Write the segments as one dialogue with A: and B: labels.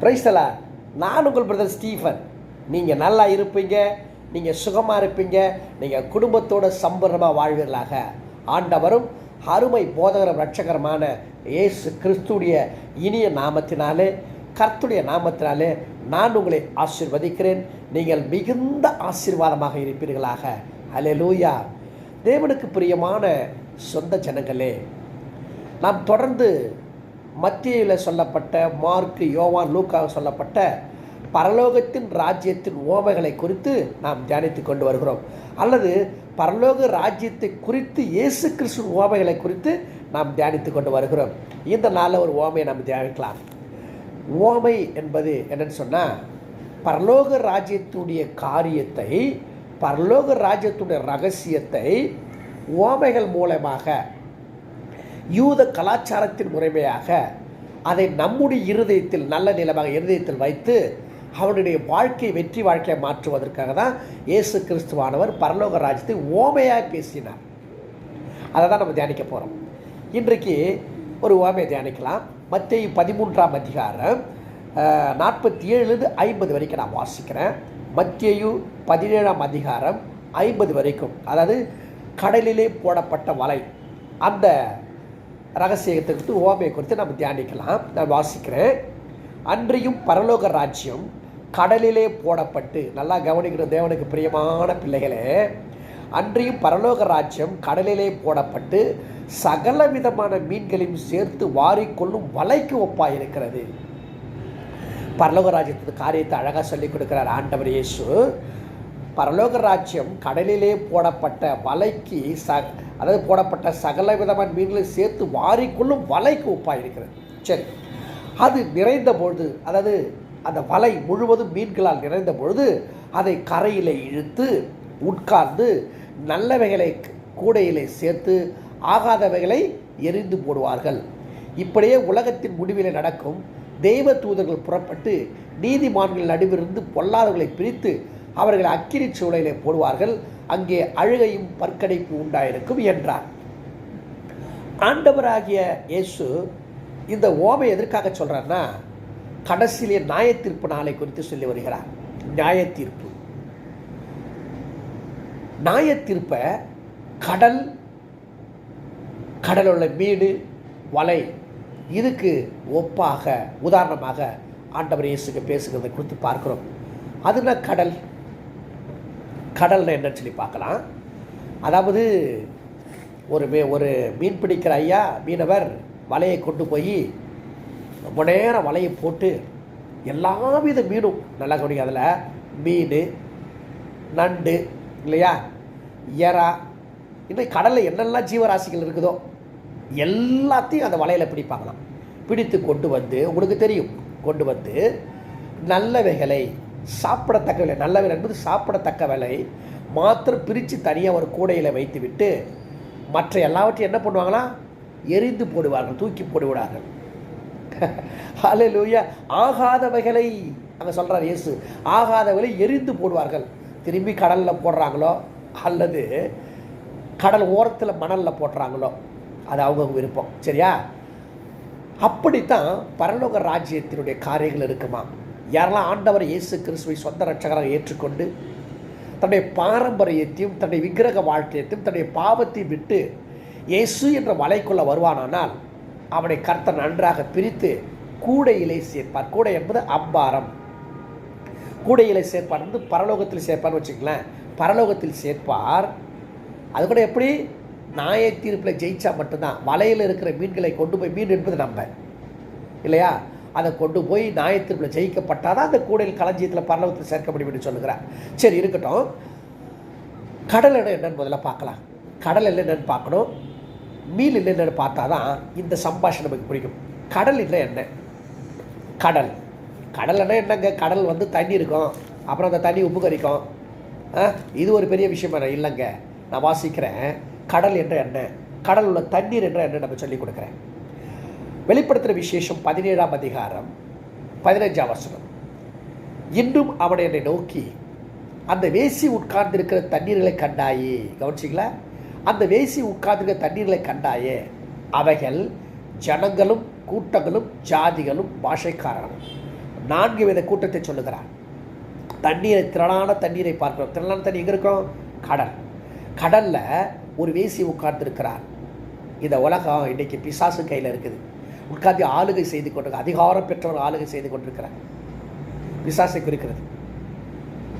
A: பிரைஸ்தலா நான் உங்கள் brother Stephen. நீங்கள் நல்லா இருப்பீங்க நீங்கள் சுகமாக இருப்பீங்க நீங்கள் குடும்பத்தோட சம்பரமாக வாழ்வீர்களாக. ஆண்டவரும் அருமை போதகரம் ரட்சகரமான இயேசு கிறிஸ்துடைய இனிய நாமத்தினாலே கர்த்துடைய நாமத்தினாலே நான் உங்களை ஆசிர்வதிக்கிறேன். நீங்கள் மிகுந்த ஆசீர்வாதமாக இருப்பீர்களாக. அல்லேலூயா தேவனுக்கு பிரியமான சொந்த ஜனங்களே நாம் தொடர்ந்து மத்தியில் சொல்லப்பட்ட மார்க்கு யோவான் லூக்காக சொல்லப்பட்ட பரலோகத்தின் ராஜ்யத்தின் ஓமைகளை குறித்து நாம் தியானித்து கொண்டு வருகிறோம். அல்லது பரலோக ராஜ்யத்தை குறித்து இயேசு கிறிஸ்து ஓமைகளை குறித்து நாம் தியானித்து கொண்டு வருகிறோம். இந்த நாளில் ஒரு ஓமையை நாம் தியானிக்கலாம். ஓமை என்பது என்னன்னு சொன்னால் பரலோக ராஜ்யத்துடைய காரியத்தை பரலோக ராஜ்யத்துடைய ரகசியத்தை ஓமைகள் மூலமாக யூத கலாச்சாரத்தின் முறைமையாக அதை நம்முடைய இருதயத்தில் நல்ல நிலமாக இருதயத்தில் வைத்து அவனுடைய வாழ்க்கை வெற்றி வாழ்க்கையை மாற்றுவதற்காக தான் இயேசு கிறிஸ்துவானவர் பரலோக ராஜ்யத்தை ஓமையாக பேசினார். அதை தான் நம்ம தியானிக்க போகிறோம் இன்றைக்கு ஒரு ஓமையை தியானிக்கலாம். மத்திய பதிமூன்றாம் அதிகாரம் நாற்பத்தி ஏழுலேருந்து ஐம்பது வரைக்கும் நான் வாசிக்கிறேன். மத்தியு பதினேழாம் அதிகாரம் ஐம்பது வரைக்கும். அதாவது கடலிலே போடப்பட்ட வலை. அந்த ரகசியத்தை குறித்து ஓமையை குறித்து நம்ம தியானிக்கலாம். நான் வாசிக்கிறேன். அன்றியும் பரலோக ராஜ்யம் கடலிலே போடப்பட்டு நல்லா கவனிக்கிற தேவனுக்கு பிரியமான பிள்ளைகளே அன்றியும் பரலோக ராஜ்யம் கடலிலே போடப்பட்டு சகல விதமான மீன்களையும் சேர்த்து வாரிக்கொள்ளும் வலைக்கு ஒப்பாக இருக்கிறது. பரலோக ராஜ்யத்தின் காரியத்தை அழகாக சொல்லிக் கொடுக்கிறார் ஆண்டவர் இயேசு. பரலோக ராஜ்யம் கடலிலே போடப்பட்ட வலைக்கு ச அதாவது போடப்பட்ட சகல விதமான மீன்களை சேர்த்து வாரிக்கொள்ளும் வலைக்கு ஒப்பாக இருக்கிறது சரி. அது நிறைந்த பொழுது அதாவது அந்த வலை முழுவதும் மீன்களால் நிறைந்த பொழுது அதை கரையில் இழுத்து உட்கார்ந்து நல்லவைகளை கூடையிலே சேர்த்து ஆகாதவைகளை எரிந்து போடுவார்கள். இப்படியே உலகத்தின் முடிவில் நடக்கும் தெய்வ தூதர்கள் புறப்பட்டு நீதிமான்கள் நடுவிலிருந்து பொல்லாதவர்களை பிரித்து அவர்கள் அக்கிரி சூழலை போடுவார்கள். அங்கே அழுகையும் பற்கடைப்பு உண்டாயிருக்கும் என்றார். ஆண்டவராகிய இயேசு இந்த ஓமை எதற்காக சொல்கிறார்னா கடைசியிலே நியாயத்தீர்ப்பு நாளை குறித்து சொல்லி வருகிறார். நியாயத்தீர்ப்பு. நியாயத்தீர்ப்பை கடல் கடலுள்ள மீன் வலை இதுக்கு ஒப்பாக உதாரணமாக ஆண்டவர் இயேசுக்கு பேசுகிறத குறித்து பார்க்கிறோம். அதுனா கடல்? கடல்னா என்னன்னு சொல்லி பார்க்கலாம். அதாவது ஒரு மீ ஒரு மீன் பிடிக்கிற ஐயா மீனவர் வலையை கொண்டு போய் ரொம்ப நேரம் வலையை போட்டு எல்லா வித மீனும் நல்லா கவனிங்க அதில் மீன் நண்டு இல்லையா? இயரா இன்னும் கடலில் என்னெல்லாம் ஜீவராசிகள் இருக்குதோ எல்லாத்தையும் அந்த வலையில் பிடிப்பாங்களாம். பிடித்து கொண்டு வந்து உங்களுக்கு தெரியும் கொண்டு வந்து நல்லவைகளை சாப்பிடத்தக்க விலை நல்ல என்பது சாப்பிடத்தக்க விலை. மாத்திரம் பிரித்து தனியாக ஒரு கூடையில் வைத்து விட்டு மற்ற எல்லாவற்றையும் என்ன பண்ணுவாங்களா எரிந்து போடுவார்கள் தூக்கி போடுவிடார்கள் ஹலே லூயா ஆகாதவைகளை அங்கே சொல்கிறார் இயேசு. ஆகாதவைகளை எரிந்து போடுவார்கள். திரும்பி கடலில் போடுறாங்களோ அல்லது கடல் ஓரத்தில் மணலில் போடுறாங்களோ அது அவங்க விருப்பம். சரியா? அப்படித்தான் பரலோக ராஜ்யத்தினுடைய காரியங்கள் இருக்குமா யாரெல்லாம் ஆண்டவர் இயேசு கிறிஸ்துவை சொந்த ரட்சகராக ஏற்றுக்கொண்டு தன்னுடைய பாரம்பரியத்தையும் தன்னுடைய விக்கிரக வாழ்க்கையத்தையும் தன்னுடைய பாவத்தையும் விட்டு இயேசு என்ற வலைக்குள்ளே வருவானானால் அவனை கர்த்தர் நன்றாக பிரித்து கூடையிலே சேர்ப்பார். கூடை என்பது அம்பாரம் கூடையிலே சேர்ப்பார் வந்து பரலோகத்தில் சேர்ப்பார்னு வச்சுங்களேன் பரலோகத்தில் சேர்ப்பார். அது கூட எப்படி? நாய தீர்ப்பில் ஜெயிச்சா மட்டும்தான். வலையில் இருக்கிற மீன்களை கொண்டு போய் மீன் என்பது நம்ம. இல்லையா? அதை கொண்டு போய் நியாயத்தீர்ப்பில் ஜெயிக்கப்பட்டால் தான் அந்த கூடையில் களஞ்சியத்தில் பரலவத்தில் சேர்க்க முடியும் என்று சொல்லுகிறார். சரி இருக்கட்டும். கடல் இடம் என்னன்னு முதல்ல பார்க்கலாம். கடல் இல்லை என்னன்னு பார்க்கணும். மீன் இல்லை பார்த்தா தான் இந்த சம்பாஷணம் நமக்கு பிடிக்கும் கடல் இல்லை என்ன? கடல். கடல்னா என்னங்க? கடல் வந்து தண்ணி இருக்கும். அப்புறம் அந்த தண்ணி உப்பு ஆ, இது ஒரு பெரிய விஷயம் இல்லைங்க. நான் வாசிக்கிறேன். கடல் என்ற என்ன? கடல் உள்ள தண்ணீர் என்ற என்ன நம்ம சொல்லிக் கொடுக்குறேன். வெளிப்படுத்துகிற விசேஷம் பதினேழாம் அதிகாரம் பதினஞ்சாம் வசனம். இன்றும் அவன் என்னை நோக்கி அந்த வேசி உட்கார்ந்திருக்கிற தண்ணீர்களை கண்டாயே. கவனிச்சிங்களா? அந்த வேசி உட்கார்ந்திருக்கிற தண்ணீர்களை கண்டாயே. அவைகள் ஜனங்களும் கூட்டங்களும் ஜாதிகளும் பாஷைக்காரர்களும். நான்கு வித கூட்டத்தை சொல்லுகிறார். தண்ணீரை திரளான தண்ணீரை பார்க்கிறோம். திரளான தண்ணி எங்கே இருக்கும்? கடல். கடலில் ஒரு வேசி உட்கார்ந்துருக்கிறார். இந்த உலகம் இன்றைக்கி பிசாசு கையில் இருக்குது. உட்கார்ந்து ஆளுகை செய்து கொண்டு அதிகாரம் பெற்றவர் ஆளுகை செய்து கொண்டிருக்கிறார் விசாசை குறிக்கிறது.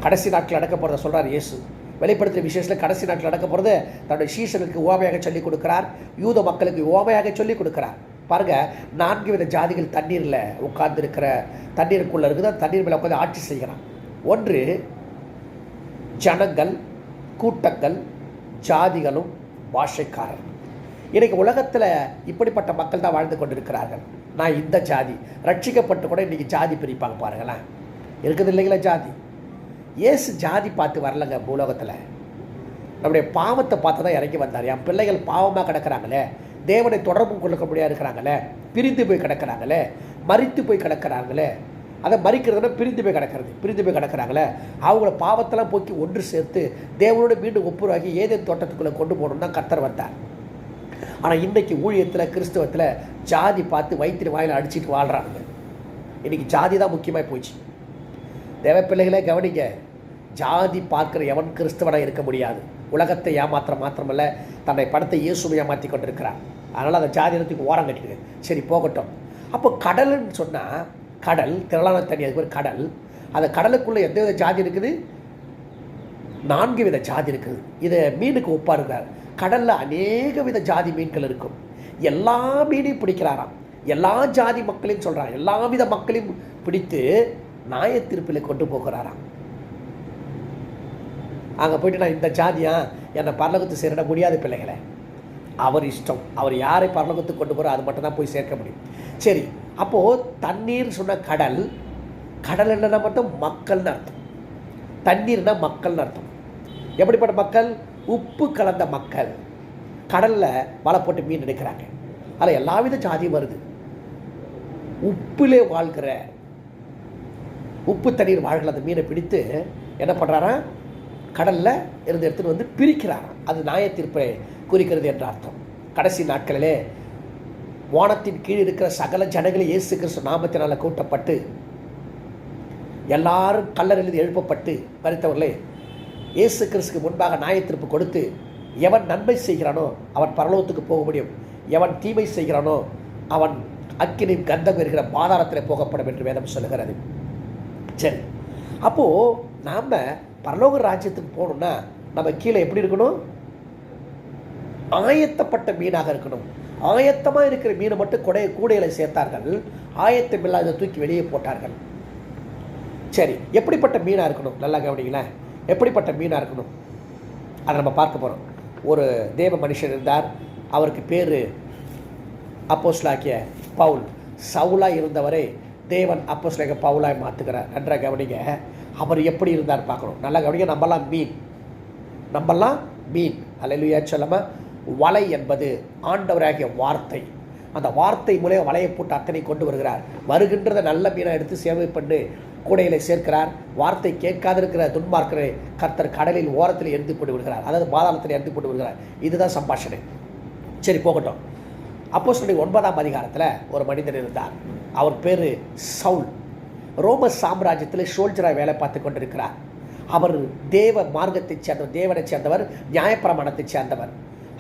A: கடைசி நாட்கள் நடக்க போகிறத சொல்கிறார் இயேசு. வெளிப்படுத்துகிற விசேஷத்தில் கடைசி நாட்டில் நடக்க போகிறது தன்னுடைய சீசனுக்கு ஓமையாக சொல்லிக் கொடுக்கிறார். யூத மக்களுக்கு ஓமையாக சொல்லிக் கொடுக்கிறார். பாருங்க நான்கு வித ஜாதிகள் தண்ணீரில் உட்கார்ந்துருக்கிற தண்ணீருக்குள்ளே இருக்குது? அந்த தண்ணீர் மேலே உட்காந்து ஆட்சி செய்கிறான். ஒன்று ஜனங்கள் கூட்டங்கள் ஜாதிகளும் பாஷைக்காரர்கள். இன்றைக்கி உலகத்தில் இப்படிப்பட்ட மக்கள் தான் வாழ்ந்து கொண்டிருக்கிறார்கள். நான் இந்த ஜாதி. ரட்சிக்கப்பட்டு கூட இன்றைக்கி ஜாதி பிரிப்பாங்க பாருங்களேன். இருக்குது இல்லைங்களா ஜாதி? இயேசு ஜாதி பார்த்து வரலங்க பூலோகத்தில். நம்முடைய பாவத்தை பார்த்து தான் இறங்கி வந்தார். என் பிள்ளைகள் பாவமாக கிடக்கிறாங்களே. தேவனை தொடர்பு கொள்ள முடியாது இருக்கிறாங்களே. பிரிந்து போய் கிடக்கிறாங்களே. மறித்து போய் கிடக்கிறாங்களே. அதை மறிக்கிறதுனா பிரிந்து போய் கிடக்கிறது. பிரிந்து போய் கிடக்கிறாங்களே. அவங்கள பாவத்தெல்லாம் போக்கி ஒன்று சேர்த்து தேவனோட மீண்டும் ஒப்புரவாகி ஏதேன் தோட்டத்துக்குள்ளே கொண்டு போகணும்னு தான் கர்த்தர் வந்தார். ஆனால் இன்றைக்கி ஊழியத்தில் கிறிஸ்தவத்தில் ஜாதி பார்த்து வயிற்று வாயில் அடிச்சுட்டு வாழ்கிறாங்க இன்றைக்கி ஜாதி தான் முக்கியமாக போச்சு. தேவ பிள்ளைகளே கவனிங்க. ஜாதி பார்க்குற எவன் கிறிஸ்தவனாக இருக்க முடியாது. உலகத்தை ஏமாத்திர மாத்திரமல்ல தன்னை படத்தை இயேசுவை ஏமாற்றி கொண்டிருக்கிறார் அதனால் அந்த ஜாதி இடத்துக்கு ஓரம் கட்டிடுது சரி போகட்டும். அப்போ கடல்னு சொன்னால் கடல் திரளான தண்ணி அதுக்கு பேர் கடல். அந்த கடலுக்குள்ளே எந்த வித ஜாதி இருக்குது? நான்கு வித ஜாதி இருக்குது. இதை மீனுக்கு ஒப்பாக இருக்கார் கடலில் அநேக வித ஜாதி மீன்கள் இருக்கும். எல்லா மீனையும் பிடிக்கிறாராம். எல்லா ஜாதி மக்களையும் சொல்கிறார் எல்லா வித மக்களையும் பிடித்து நியாயத்தீர்ப்பில் கொண்டு போகிறாராம். அங்கே போயிட்டு நான் இந்த ஜாதியா? என்னை பரலகத்து சேரிட முடியாது பிள்ளைகளை. அவர் இஷ்டம். அவர் யாரை பரலோகத்துக்கு கொண்டு போகிறோ அது மட்டும் தான் போய் சேர்க்க முடியும். சரி அப்போது தண்ணீர் சொன்ன கடல் கடல் என்னன்னா மட்டும் மக்கள்னு அர்த்தம். தண்ணீர்னா மக்கள்னு அர்த்தம். எப்படிப்பட்ட மக்கள்? உப்பு கலந்த மக்கள் கடலில் வலை போட்டு மீன் எடுக்கிறாங்க. அதில் எல்லா வித சாதியும் வருது. உப்பிலே வாழ்கிற உப்பு தண்ணீர் வாழ்கிற அந்த மீனை பிடித்து என்ன பண்ணுறாராம் கடலில் இருந்து எடுத்துகிட்டு வந்து பிரிக்கிறாராம் அது நியாயத்தீர்ப்பை குறிக்கிறது என்ற அர்த்தம். கடைசி நாட்களிலே வானத்தின் கீழ் இருக்கிற சகல ஜனங்களும் இயேசு கிறிஸ்து நாமத்தினால் கூட்டப்பட்டு எல்லாரும் கல்லறிந்து எழுப்பப்பட்டு மறித்தவர்களே இயேசு கிறிஸ்துக்கு முன்பாக நியாயத்தீர்ப்பு கொடுத்து எவன் நன்மை செய்கிறானோ அவன் பரலோகத்துக்கு போக முடியும். எவன் தீமை செய்கிறானோ அவன் அக்கினின் கந்தம் இருக்கிற பாதாளத்தில் போகப்படும் என்று வேதம் சொல்லுகிறது. சரி. அப்போது நாம் பரலோக ராஜ்யத்துக்கு போகணும்னா நம்ம கீழே எப்படி இருக்கணும்? ஆயத்தப்பட்ட மீனாக இருக்கணும். ஆயத்தமாக இருக்கிற மீனை மட்டும் கொடை கூடையில் சேர்த்தார்கள். ஆயத்தம் இல்லாத தூக்கி வெளியே போட்டார்கள். சரி. எப்படிப்பட்ட மீனாக இருக்கணும்? நல்லா கவனிங்களேன். எப்படிப்பட்ட மீனாக இருக்கணும்? அதை நம்ம பார்க்க போகிறோம் ஒரு தேவ மனுஷன் இருந்தார். அவருக்கு பேர் அப்போஸ்லாக்கிய பவுல். சவுலாக இருந்தவரை தேவன் அப்போஸ்லாக பவுலாக மாற்றுக்கிறார் நன்றாக கவனிங்க. அவர் எப்படி இருந்தார் பார்க்கணும். நல்லா கவனிங்க. நம்மலாம் மீன். நம்மலாம் மீன். அல்லையா சொல்லாமல் வலை என்பது ஆண்டவராகிய வார்த்தை. அந்த வார்த்தை மூலம் வலையை போட்டு அத்தனை கொண்டு வருகிறார். வருகின்றத நல்ல மீனாக எடுத்து சேவை பண்ணி. கூடையில் சேர்க்கிறார். வார்த்தை கேட்காதிருக்கிற துன்மார்க்கரை கர்த்தர் கடலில் ஓரத்தில் எரிந்து போட்டு விடுகிறார். அதாவது பாதாளத்தில் எரிந்து போட்டு விடுகிறார். இதுதான் சம்பாஷணை. சரி போகட்டும். அப்போ சொல்லி ஒன்பதாம் அதிகாரத்தில் ஒரு மனிதர் இருந்தார். அவர் பேர் சவுல். ரோம சாம்ராஜ்யத்தில் சோல்ஜராக வேலை பார்த்து கொண்டிருக்கிறார். அவர் தேவ மார்க்கத்தைச் சேர்ந்தவர் தேவனை சேர்ந்தவர் நியாயப்பிரமாணத்தைச் சேர்ந்தவர்.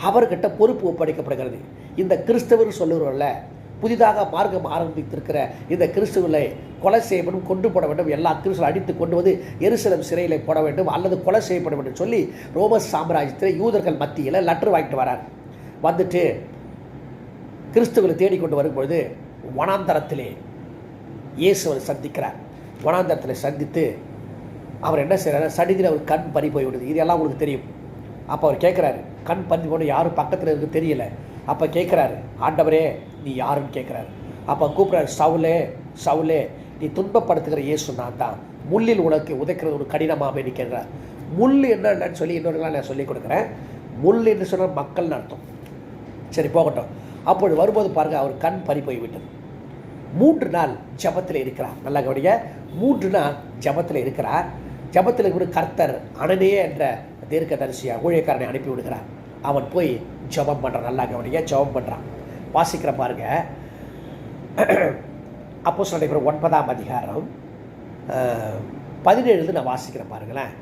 A: அவர்கிட்ட பொறுப்பு ஒப்படைக்கப்படுகிறது. இந்த கிறிஸ்தவர் சொல்லுகிறவர்கள புதிதாக மார்க்கம் ஆரம்பித்திருக்கிற இந்த கிறிஸ்துவனை கொலை செய்ய வேண்டும் கொண்டு போட வேண்டும் எல்லா கிறிஸ்துவை அடித்து கொண்டு வந்து எருசலம் சிறையில் போட வேண்டும் அல்லது கொலை செய்யப்பட வேண்டும் சொல்லி ரோம சாம்ராஜ்யத்தில் யூதர்கள் மத்தியில் லெட்டர் வாங்கிட்டு வரார். வந்துட்டு கிறிஸ்துவனை தேடிக்கொண்டு வரும்பொழுது வனாந்தரத்திலே இயேசுவை சந்திக்கிறார். வனாந்தரத்தில் சந்தித்து அவர் என்ன செய்கிறார் சடிதில் அவர் கண் பறி போய் விடுது. இதெல்லாம் உங்களுக்கு தெரியும். அப்போ அவர் கேட்குறாரு கண் பறி போன யாரும் பக்கத்தில் இருக்கு தெரியல. அப்போ கேட்குறாரு ஆண்டவரே நீ யாருன்னு கேட்குறாரு அப்போ கூப்பிட்றாரு சவுலே சவுலே நீ துன்பப்படுத்துகிற இயேசு நான் தான். முள்ளில் உனக்கு உதைக்கிறது ஒரு கடினமாக நீ கேட்குறார் முள் என்னன்னு சொல்லி இன்னொருலாம் நான் சொல்லிக் கொடுக்குறேன். முள் என்று சொன்னால் மக்கள்னு அர்த்தம். சரி போகட்டும். அப்பொழுது வரும்போது பாருங்கள் அவர் கண் பறி போய்விட்டது மூன்று நாள் ஜபத்தில் இருக்கிறார். நல்லா கவனிங்க. மூன்று நாள் ஜபத்தில் இருக்கிறார். ஜபத்தில் ஒரு கர்த்தர் அனனே என்ற தீர்க்க தரிசியாக ஊழியக்காரனை அனுப்பி விடுகிறார். அவன் போய் ஜபம் பண்ணுறான் நல்லா கவனிங்க ஜபம் பண்ணுறான் வாசிக்கிற பாருங்க. அப்போ சொல்ல ஒன்பதாம் அதிகாரம் பதினேழுது நான் வாசிக்கிறேன் பாருங்களேன்.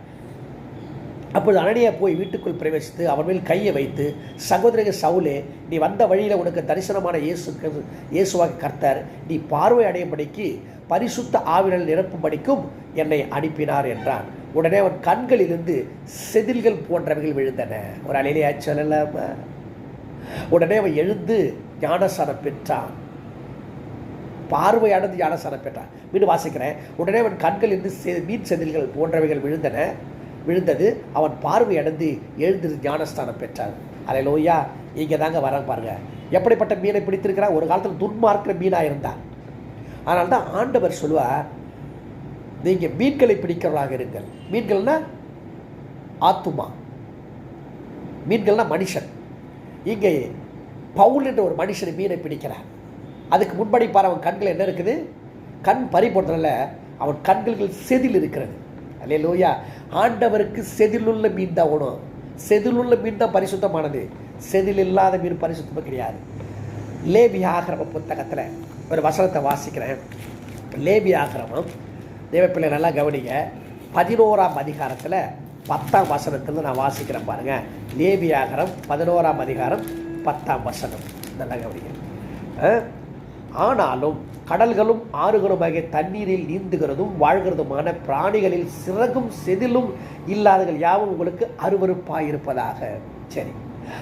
A: அப்பொழுது அனனியா போய் வீட்டுக்குள் பிரவேசித்து அவன் மேல் கையை வைத்து சகோதரக சவுலே நீ வந்த வழியில் உனக்கு தரிசனமான இயேசு இயேசுவாக கர்த்தர் நீ பார்வை அடையும்படிக்கு பரிசுத்த ஆவினல் நிரப்பும்படிக்கும் என்னை அனுப்பினார் என்றான். உடனே அவன் கண்களிலிருந்து செதில்கள் போன்றவைகள் விழுந்தன. ஒரு அலையிலே சொல்லலாமா உடனே அவன் எழுந்து ஞானசாரம் பெற்றான். பார்வை அடைந்து ஞானசானம் பெற்றான். மீண்டும் வாசிக்கிறேன். உடனே அவன் கண்களிலிருந்து செ- மீன் செதில்கள் போன்றவைகள் விழுந்தன. விழுந்தது அவன் பார்வை அடைந்து எழுந்து ஞானஸ்தானம் பெற்றான். அலை லோய்யா இங்கே தாங்க வர பாருங்க. எப்படிப்பட்ட மீனை பிடித்திருக்கிறான்? ஒரு காலத்தில் துன்மார்க்கிற மீனாக இருந்தான் அதனால தான் ஆண்டவர் சொல்லுவார் நீங்கள் மீன்களை பிடிக்கிறவராக இருங்கள். மீன்கள்னா ஆத்துமா. மீன்கள்னா மனுஷன். இங்கே பவுல் என்ற ஒரு மனுஷன் மீனை பிடிக்கிறார். அதுக்கு முன்படி பாரு அவன் கண்கள் என்ன இருக்குது? கண் பறிபோன்றதில் அவன் கண்கள் செதில் இருக்கிறது. அல்லே லோயா ஆண்டவருக்கு செதிலுள்ள மீன் தான் உணவு. செதிலுள்ள மீன் தான் பரிசுத்தமானது. செதில் இல்லாத மீன் பரிசுத்தமாக கிடையாது. லேபி ஆகிரம புத்தகத்தில் ஒரு வசனத்தை வாசிக்கிறேன். லேபி ஆகிரமம் தேவப்பிள்ளை நல்லா கவனிங்க. பதினோராம் அதிகாரத்தில் பத்தாம் வசனத்தில் நான் வாசிக்கிறேன் பாருங்கள் லேபி பதினோராம் அதிகாரம் பத்தாம் வசனம். நல்லா கவனிங்க. ஆனாலும் கடல்களும் ஆறுகளும் ஆகிய தண்ணீரில் நீந்துகிறதும் வாழ்கிறதுமான பிராணிகளில் சிறகும் செதிலும் இல்லாதவர்கள் யாவும் உங்களுக்கு அருவறுப்பாக இருப்பதாக சரி.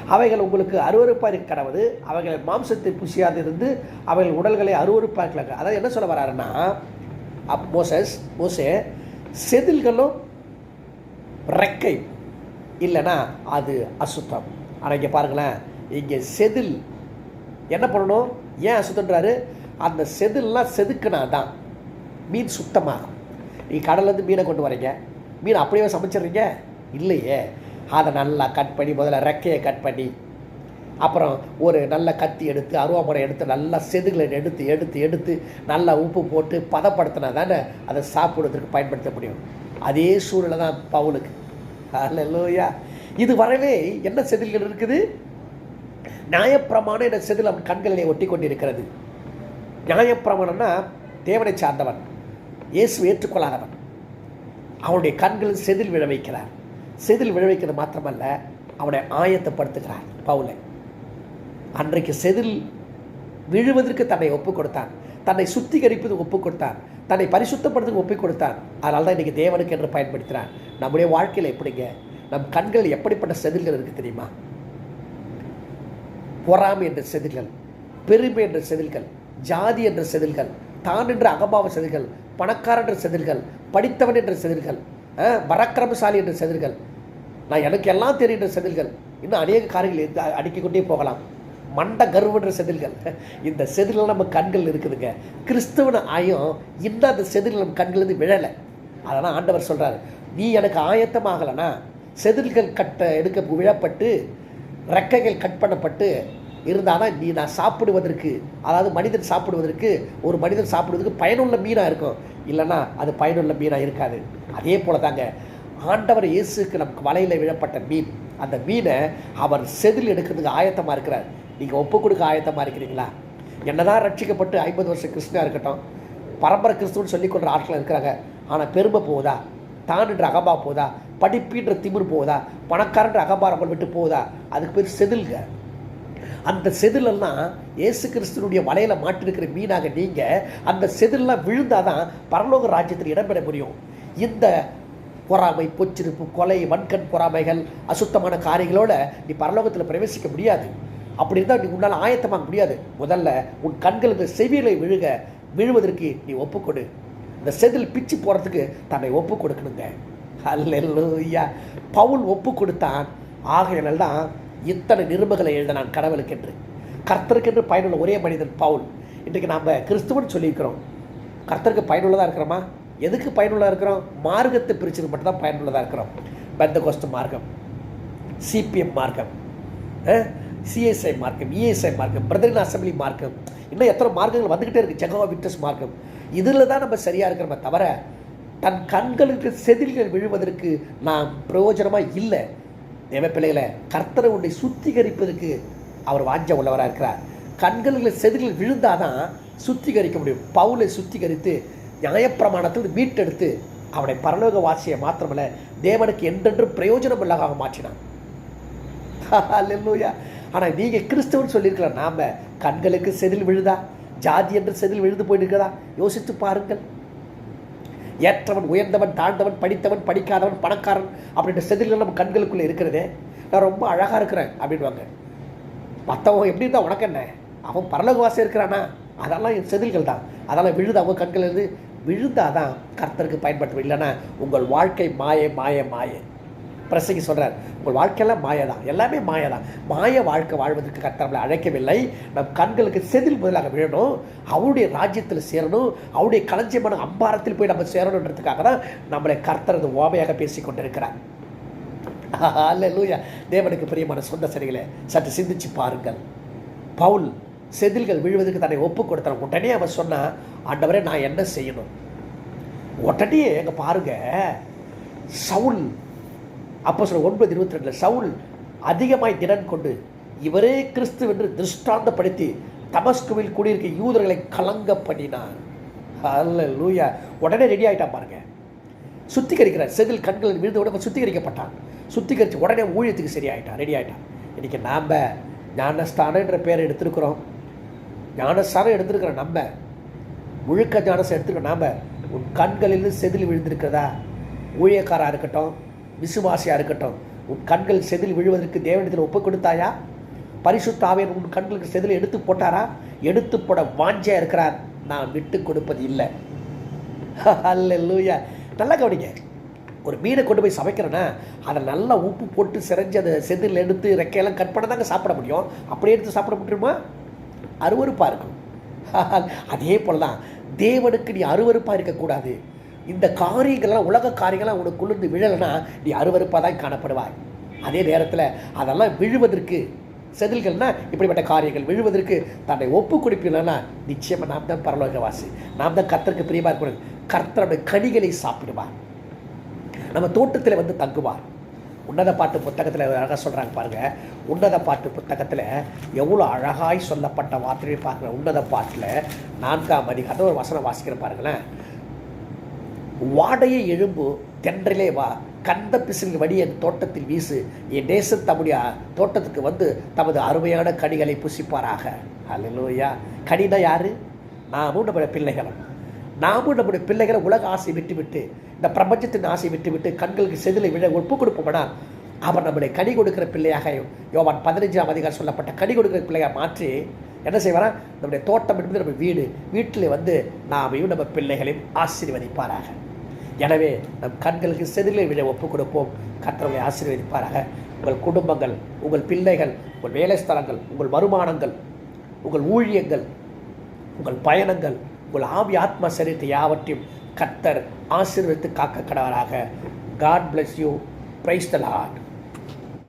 A: அவைகள் உங்களுக்கு அருவறுப்பாக இருக்கிறவது அவைகள் மாம்சத்தை புசியாது இருந்து அவைகள் உடல்களை அருவருப்பாக்கலாங்க அதாவது என்ன சொல்ல வராருன்னா அப் மோசஸ் மோசே செதில்களும் ரெக்கை. இல்லைன்னா அது அசுத்தம். ஆனால் இங்கே பாருங்களேன் இங்கே செதில் என்ன பண்ணணும்? ஏன் அசுத்தன்றாரு அந்த செதில்லாம் செதுக்குனா தான் மீன் சுத்தமாகும். நீ கடல்லேருந்து மீனை கொண்டு வரீங்க மீன் அப்படியே சமைச்சிடுறீங்க? இல்லையே. அதை நல்லா கட் பண்ணி முதல்ல ரெக்கையை கட் பண்ணி அப்புறம் ஒரு நல்ல கத்தி எடுத்து அருவாமனை எடுத்து நல்லா செதுகளை எடுத்து எடுத்து எடுத்து நல்லா உப்பு போட்டு பதப்படுத்தினா தானே அதை சாப்பிடுவதற்கு பயன்படுத்த முடியும். அதே சூழ்நிலை தான் பவுலுக்கு. அல்லையா இது வரவே என்ன செதில்கள் இருக்குது? நியாயப்பிரமாணம் என செதில் அவன் கண்களிலே ஒட்டி கொண்டிருக்கிறது நியாயப்பிரமாணம்னா தேவனை சார்ந்தவன் இயேசு ஏற்றுக்கொள்ளாதவன். அவனுடைய கண்களில் செதில் விழ வைக்கிறார். செதில் விழ வைக்கிறது மாத்திரமல்ல அவனை ஆயத்தப்படுத்துகிறார் பவுலை. அன்றைக்கு செதில் விழுவதற்கு தன்னை ஒப்புக் கொடுத்தான் தன்னை சுத்திகரிப்பது ஒப்புக் கொடுத்தான் தன்னை பரிசுத்தப்படுத்துக்கு ஒப்புக் கொடுத்தான் அதனால தான் இன்றைக்கி தேவனுக்கு என்று பயன்படுத்தினான் நம்முடைய வாழ்க்கையில் எப்படிங்க? நம் கண்கள் எப்படிப்பட்ட செதில்கள் இருக்குது தெரியுமா? பொறாமை என்ற செதில்கள் பெருமை என்ற செதில்கள் ஜாதி என்ற செதில்கள் தான் என்ற அகபாவ செதில்கள் பணக்காரன் என்ற செதில்கள் படித்தவன் என்ற செதில்கள் அஹ், பராக்கிரமசாலி என்ற செதில்கள் நான் எனக்கு எல்லாம் தெரிகின்ற செதில்கள். இன்னும் அநேக காரியங்கள் அடுக்கிக்கொண்டே போகலாம். மண்ட கருவுன்ற செதில்கள். இந்த செதில்கள் நம்ம கண்கள் இருக்குதுங்க. கிறிஸ்துவன ஆயம் இன்னும் அந்த செதில் நம்ம கண்களிலிருந்து விழலை. அதெல்லாம் ஆண்டவர் சொல்கிறார் நீ எனக்கு ஆயத்தமாகலைன்னா செதில்கள் கட்ட எடுக்க விழப்பட்டு ரெக்கைகள் கட் பண்ணப்பட்டு இருந்தால்தான் நீ நான் சாப்பிடுவதற்கு அதாவது மனிதன் சாப்பிடுவதற்கு ஒரு மனிதன் சாப்பிடுவதற்கு பயனுள்ள மீனாக இருக்கும். இல்லைன்னா அது பயனுள்ள மீனாக இருக்காது. அதே போல தாங்க ஆண்டவர் இயேசுக்கு நமக்கு வலையில் விழப்பட்ட மீன். அந்த மீனை அவர் செதில் எடுக்கிறதுக்கு ஆயத்தமாக இருக்கிறார். நீங்கள் ஒப்பு கொடுக்க ஆயத்தமாக இருக்கிறீங்களா? என்னதான் ரட்சிக்கப்பட்டு ஐம்பது வருஷம் கிறிஸ்துவா இருக்கட்டும் பரம்பரை கிறிஸ்துவன்னு சொல்லிக்கொள்கிற ஆட்கள் இருக்கிறாங்க. ஆனால் பெருமை போகுதா? தானுன்ற அகபா போதா? படிப்புன்ற திமிர் போகுதா பணக்காரன்ற அகபாரம் விட்டு போகுதா அதுக்கு பேர் செதில்க அந்த செதிலெல்லாம் இயேசு கிறிஸ்துனுடைய வலையில மாட்டிருக்கிற மீனாக நீங்க அந்த செதிலெல்லாம் விழுந்தாதான் பரலோக ராஜ்யத்தில் இடம்பெற முடியும். இந்த பொறாமை பொச்சிருப்பு கொலை வன்கண் பொறாமைகள் அசுத்தமான காரியங்களோட நீ பரலோகத்தில் பிரவேசிக்க முடியாது. அப்படி இருந்தால் நீ உன்னால் ஆயத்தமாக முடியாது. முதல்ல உன் கண்களுக்கு செவியலை விழுக விழுவதற்கு நீ ஒப்புக்கொடு. இந்த செதில் பிச்சு போகிறதுக்கு தன்னை ஒப்பு கொடுக்கணுங்க அல்லையா பவுல் ஒப்பு கொடுத்தான் ஆகையினால் தான் இத்தனை நிருபங்களை எழுதினான் கடவுளுக்கென்று. கர்த்தருக்கென்று பயனுள்ள ஒரே மனிதன் பவுல். இன்றைக்கு நாம் கிறிஸ்துவன் சொல்லியிருக்கிறோம். கர்த்தருக்கு பயனுள்ளதாக இருக்கிறோமா? எதுக்கு பயனுள்ளதாக இருக்கிறோம்? மார்க்கத்தை பிரிச்சது மட்டும்தான் பயனுள்ளதாக இருக்கிறோம். பெந்த கோஸ்ட் மார்க்கம் சிபிஎம் மார்க்கம். சிஎஸ்ஐ மார்க்கம் இஎஸ்ஐ மார்க்கம் பிரதரின் அசம்பிளி மார்க்கம் இன்னும் எத்தனை மார்க்கங்கள் வந்துக்கிட்டே இருக்குது ஜெகவா விக்டர்ஸ் மார்க்கம் இதில் தான் நம்ம சரியாக இருக்கிறோமே தவிர தன் கண்களுக்கு செதில்கள் விழுவதற்கு நாம் பிரயோஜனமாக இல்லை. தேவ பிள்ளைகளை கர்த்தரை உன்னை சுத்திகரிப்பதற்கு அவர் வாஞ்ச உள்ளவராக இருக்கிறார். கண்களில் செதில்கள் விழுந்தாதான் சுத்திகரிக்க முடியும். பவுலை சுத்திகரித்து நியாயப்பிரமாணத்தில் மீட்டெடுத்து அவனை பரலோக வாசியை மாத்திரமல்ல தேவனுக்கு என்றென்றும் பிரயோஜனம் உள்ளதாக மாற்றினான். அல்லேலூயா ஆனால் நீங்கள் கிறிஸ்தவன் சொல்லியிருக்கலாம் நாம் கண்களுக்கு செதில் விழுதா? ஜாதி என்று செதில் விழுந்து போயிருக்கிறதா? யோசித்து பாருங்கள். ஏற்றவன் உயர்ந்தவன் தாழ்ந்தவன் படித்தவன் படிக்காதவன் பணக்காரன் அப்படின்ற செதில்கள் நம்ம கண்களுக்குள்ளே இருக்கிறதே. நான் ரொம்ப அழகாக இருக்கிறேன் அப்படின்வாங்க மற்றவன் எப்படி இருந்தால் உனக்கு என்ன? அவன் பரலோகவாசி இருக்கிறானா? அதெல்லாம் என் செதில்கள் தான். அதெல்லாம் விழுது அவங்க கண்கள் இருந்து. விழுந்தாதான் கர்த்தருக்கு பயன்படுத்தும் இல்லைன்னா உங்கள் வாழ்க்கை மாய மாய மாயே. பிரசங்கி சொல்கிறார் உங்கள் வாழ்க்கையெல்லாம் மாயா தான் எல்லாமே மாயா தான் மாய வாழ்க்கை வாழ்வதற்கு கர்த்தர் நம்மளை அழைக்கவில்லை. நம் கண்களுக்கு செதில் முதலாக விழணும் அவருடைய ராஜ்யத்தில் சேரணும் அவருடைய களஞ்சியமான அம்பாரத்தில் போய் நம்ம சேரணுன்றதுக்காக தான் நம்மளை கர்த்தரது ஓமையாக பேசி கொண்டிருக்கிறார். அல்லேலூயா தேவனுக்கு பிரியமான சொந்த சரிகளை சற்று சிந்திச்சு பாருங்கள். பவுல் செதில்கள் விழுவதற்கு தன்னை ஒப்பு கொடுத்தான் உடனே அவன் சொன்னால் ஆண்டவரே நான் என்ன செய்யணும்? உடனே எங்கே பாருங்க சவுல் அப்போ சொல்ல ஒன்பது இருபத்தி ரெண்டில் சவுல் அதிகமாய் திறன் கொண்டு இவரே கிறிஸ்து என்று திருஷ்டாந்தப்படுத்தி தமஸ்குவில் குடியிருக்க யூதர்களை கலங்க பண்ணினார். அல்லேலூயா உடனே ரெடி ஆகிட்டான் பாருங்க. சுத்திகரிக்கிறார். செதில் கண்கள் விழுந்த உடனே சுத்திகரிக்கப்பட்டான். சுத்திகரித்து உடனே ஊழியத்துக்கு சரியாயிட்டான். ரெடி ஆகிட்டான் இன்னைக்கு நாம் ஞானஸ்தானன்ற பேரை எடுத்திருக்கிறோம். ஞானஸ்தானம் எடுத்திருக்கிறோம் நம்ம முழுக்க ஞானஸ்தானம் எடுத்துக்கிறோம் நாம் உன் கண்களில் செதில் விழுந்திருக்கிறதா? ஊழியக்காராக இருக்கட்டும் விசுவாசியாக இருக்கட்டும். உன் கண்கள் செதில் விழுவதற்கு தேவனிடத்தில் ஒப்பு கொடுத்தாயா? பரிசுத்தாவே உன் கண்களுக்கு செதில் எடுத்து போட்டாரா? எடுத்து போட வாஞ்சியாக இருக்கிறார். நான் விட்டு கொடுப்பது இல்லை. அல்லேலூயா நல்லா கவனிங்க. ஒரு மீனை கொண்டு போய் சமைக்கிறேன்னா அதை நல்லா உப்பு போட்டு சிரைஞ்சி அதை செதில் எடுத்து ரெக்கையெல்லாம் கட் பண்ண தாங்க சாப்பிட முடியும். அப்படியே எடுத்து சாப்பிட முடியுமா? அருவருப்பாக இருக்கும். அதே போல தான் தேவனுக்கு நீ அருவருப்பாக இருக்கக்கூடாது. இந்த காரியங்கள்லாம் உலக காரியங்கள்லாம் உனக்குள்ளிருந்து விழலைன்னா நீ அருவருப்பாக தான் காணப்படுவாய். அதே நேரத்தில் அதெல்லாம் விழுவதற்கு செதில்கள்னா இப்படிப்பட்ட காரியங்கள் விழுவதற்கு தன்னை ஒப்பு கொடுப்பீங்கன்னா நிச்சயமாக நாம் தான் பரலோகவாசி. நாம் தான் கர்த்தருக்கு பிரியமாக இருக்கணும். கர்த்தருடைய கனிகளை சாப்பிடுவார். நம்ம தோட்டத்தில் வந்து தங்குவார். உன்னத பாட்டு புத்தகத்தில் அழகாக சொல்கிறாங்க பாருங்க. உன்னத பாட்டு புத்தகத்தில் எவ்வளோ அழகாய் சொல்லப்பட்ட வார்த்தையை பார்க்குற உன்னத பாட்டில் நான்காம் அதிகாரம் ஒரு வசனம் வாசிக்கிற பாருங்களேன். வாடையை எழும்பு தென்றலே வா. கந்த பிசில் வடி என் தோட்டத்தில் வீசு. என் நேசன் தம்முடைய தோட்டத்துக்கு வந்து தமது அருமையான கனிகளை புசிப்பாராக. அல்லையா கனினா யாரு? நாமும் நம்முடைய பிள்ளைகளும் நாமும் நம்முடைய பிள்ளைகளை உலக ஆசை விட்டு விட்டு இந்த பிரபஞ்சத்தின் ஆசை விட்டு விட்டு கண்களுக்கு செதிலை விழ ஒப்பு கொடுப்போம்னா அவர் நம்முடைய கனி கொடுக்கிற பிள்ளையாக யோவான் பதினஞ்சாம் அதிகாரம் சொல்லப்பட்ட கனி கொடுக்கிற பிள்ளையாக மாற்றி என்ன செய்வாரா? நம்முடைய தோட்டம் என்பது நம்ம வீடு. வீட்டில் வந்து நாமையும் நம்ம பிள்ளைகளையும் ஆசீர்வதிப்பாராக. எனவே நம் கண்களுக்கு செதிலை விழ ஒப்புக் கொடுப்போம். கற்றவங்களை ஆசீர்வதிப்பாராக. உங்கள் குடும்பங்கள் உங்கள் பிள்ளைகள் உங்கள் வேலை ஸ்தலங்கள் உங்கள் வருமானங்கள் உங்கள் ஊழியங்கள் உங்கள் பயணங்கள் உங்கள் ஆவி ஆத்மா சரீரத்தை யாவற்றையும் கத்தர் ஆசீர்வதித்து காக்க கடவராக God bless you praise the Lord